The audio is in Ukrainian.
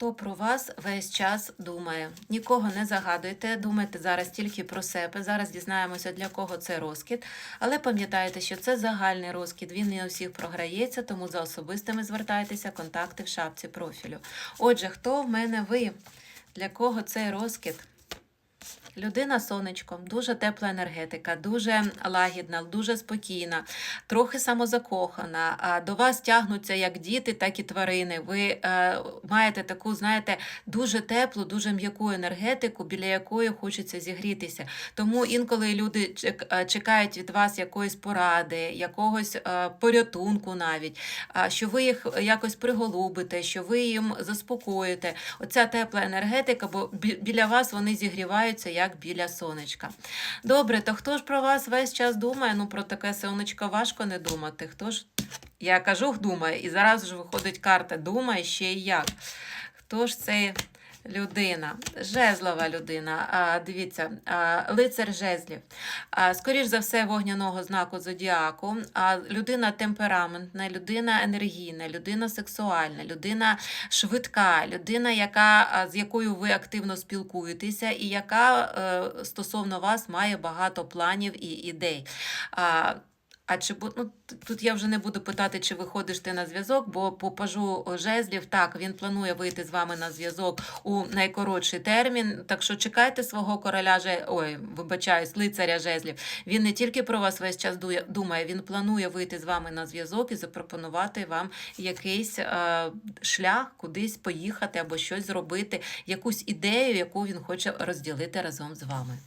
хто про вас весь час думає. Нікого не загадуйте, думайте зараз тільки про себе. Зараз дізнаємося, для кого це розкид. Але пам'ятайте, що це загальний розкид, він не у всіх програється, тому за особистими звертайтеся, контакти в шапці профілю. Отже, хто в мене ви? Для кого цей розкид? Людина сонечко, дуже тепла енергетика, дуже лагідна, дуже спокійна, трохи самозакохана. а До вас тягнуться як діти, так і тварини. Ви е, маєте таку, знаєте, дуже теплу, дуже м'яку енергетику, біля якої хочеться зігрітися. Тому інколи люди е, чекають від вас якоїсь поради, якогось е, порятунку навіть, що ви їх якось приголубите, що ви їм заспокоїте. Оця тепла енергетика, бо бі- біля вас вони зігріваються як біля сонечка. Добре, то хто ж про вас весь час думає? Ну про таке сонечко важко не думати. Хто ж, я кажу, думає, і зараз вже виходить карта думає ще й як. Хто ж це людина? Жезлова людина. А, дивіться, а, лицар жезлів. А, скоріш за все, вогняного знаку зодіаку. А, людина темпераментна, людина енергійна, людина сексуальна, людина швидка, людина, яка, з якою ви активно спілкуєтеся, і яка е, стосовно вас має багато планів і ідей. А, а чи ну, тут я вже не буду питати, чи виходиш ти на зв'язок, бо по пажу жезлів так він планує вийти з вами на зв'язок у найкоротший термін. Так що чекайте свого короля же, ой, вибачаюсь, лицаря жезлів. Він не тільки про вас весь час думає, він планує вийти з вами на зв'язок і запропонувати вам якийсь е, шлях, кудись поїхати або щось зробити, якусь ідею, яку він хоче розділити разом з вами.